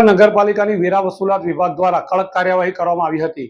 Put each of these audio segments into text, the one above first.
પાદરા નગરપાલિકાની વેરા વસૂલાત વિભાગ દ્વારા કડક કાર્યવાહી કરવામાં આવી હતી.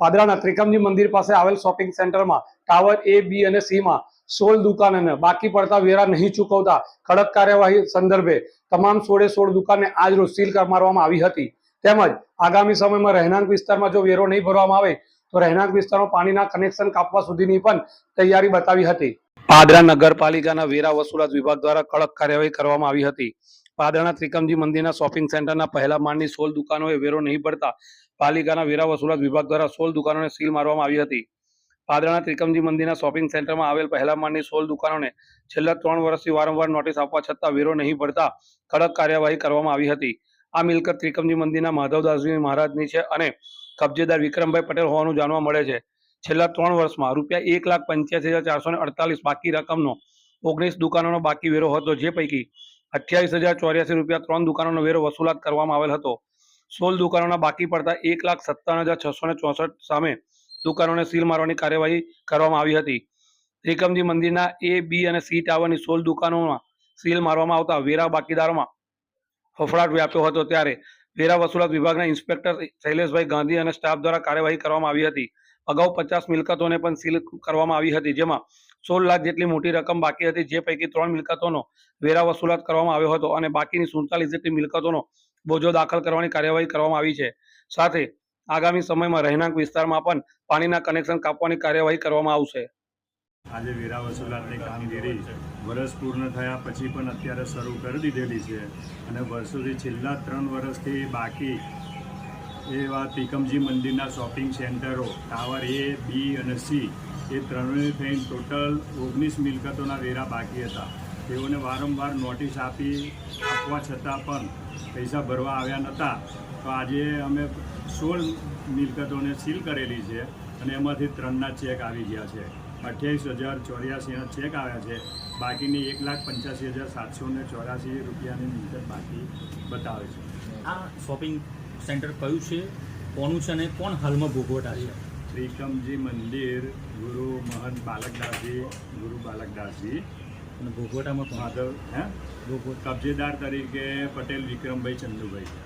પાદરાના ત્રિકમજી મંદિર પાસે આવેલ શોપિંગ સેન્ટરમાં ટાવર એ, બી અને સી માં સોળ દુકાનોને બાકી પડતા વેરા નહીં ચૂકવતા કડક કાર્યવાહી સંદર્ભે તમામ સોળે સોળ દુકાનને આજ રોજ સીલ મારવામાં આવી હતી. તેમજ આગામી સમયમાં રહેણાંક વિસ્તારમાં જો વેરો નહીં ભરવામાં આવે તો રહેણાંક વિસ્તારમાં પાણીના કનેક્શન કાપવા સુધીની પણ તૈયારી બતાવી હતી. પાદરા નગરપાલિકાના વેરા વસૂલાત વિભાગ દ્વારા કડક કાર્યવાહી કરવામાં આવી હતી. પાદરાના ત્રિકમજી મંદિરના શોપિંગ સેન્ટરના પહેલા માળની સોળ દુકાનોએ વેરો નહીં ભરતા પાલિકાના વેરા વસૂલાત વિભાગ દ્વારા સોળ દુકાનોને સીલ મારવામાં આવી હતી. પાદરાના ત્રિકમજી મંદિરના શોપિંગ સેન્ટરમાં આવેલ પહેલા માળની સોળ દુકાનોને છેલ્લા ત્રણ વર્ષથી વારંવાર નોટિસ આપવા છતાં વેરો નહીં ભરતા કડક કાર્યવાહી કરવામાં આવી હતી. આ મિલકત ત્રિકમજી મંદિરના માધવદાસજી મહારાજની છે અને કબજેદાર વિક્રમભાઈ પટેલ હોવાનું જાણવા મળે છે. છેલ્લા ત્રણ વર્ષમાં રૂપિયા એક લાખ પંચ્યાસી હજાર ચારસો અડતાલીસ બાકી રકમનો ઓગણીસ દુકાનોનો બાકી વેરો હતો જે પૈકી અઠ્યાવીસ હજાર ચોર્યાસી રૂપિયા ત્રણ દુકાનોનો વેરો વસૂલાત કરવામાં આવેલ હતો. સોળ દુકાનોના બાકી પડતા એક લાખ સત્તાવન હજાર છસો ને ચોસઠ સામે દુકાનોને સીલ મારવાની કાર્યવાહી કરવામાં આવી હતી. ત્રિકમજી મંદિરના એ, બી અને સી ટાવરની સોળ દુકાનોમાં સીલ મારવામાં આવતા વેરા બાકીદારોમાં ફફડાટ વ્યાપ્યો હતો ત્યારે વેરા વસૂલાત વિભાગના ઇન્સ્પેક્ટર શૈલેષભાઈ ગાંધી અને સ્ટાફ દ્વારા કાર્યવાહી કરવામાં આવી હતી. અગાઉ પચાસ મિલકતોને પણ સીલ કરવામાં આવી હતી, જેમાં સોળ લાખ જેટલી મોટી રકમ બાકી હતી, જે પૈકી ત્રણ મિલકતોનો વેરા વસૂલાત કરવામાં આવ્યો હતો અને બાકીની સુડતાલીસ જેટલી મિલકતોનો બોજો દાખલ કરવાની કાર્યવાહી કરવામાં આવી છે. સાથે આગામી સમયમાં રહેણાંક વિસ્તારમાં પણ પાણીના કનેક્શન કાપવાની કાર્યવાહી કરવામાં આવશે. આજે વેરા વસૂલાતની કામગીરી વર્ષ પૂર્ણ થયા પછી પણ અત્યારે શરૂ કરી દીધેલી છે અને વર્ષોથી છેલ્લા ત્રણ વર્ષથી બાકી એવા તિકમજી મંદિરના શોપિંગ સેન્ટરો, ટાવર એ, બી અને સી એ ત્રણેય થઈને ટોટલ ઓગણીસ મિલકતોના વેરા બાકી હતા. તેઓને વારંવાર નોટિસ આપી આપવા છતાં પણ પૈસા ભરવા આવ્યા નહોતા તો આજે અમે સોળ મિલકતોને સીલ કરેલી છે અને એમાંથી ત્રણના ચેક આવી ગયા છે. અઠ્યાવીસ હજાર ચોર્યાસીના ચેક આવ્યા છે. બાકીની એક લાખ પંચ્યાસી હજાર સાતસો ને ચોર્યાસી રૂપિયાની મિલકત બાકી બતાવે છે. આ શોપિંગ સેન્ટર કયું છે? કોનું છે અને કોણ હાલમાં ભોગવટા છે? ત્રિકમજી મંદિર ગુરુ મહંત બાલકદાસજી ગુરુ બાલકદાસજી અને ભોગવટામાં માધવ હે? કબજેદાર તરીકે પટેલ વિક્રમભાઈ ચંદુભાઈ.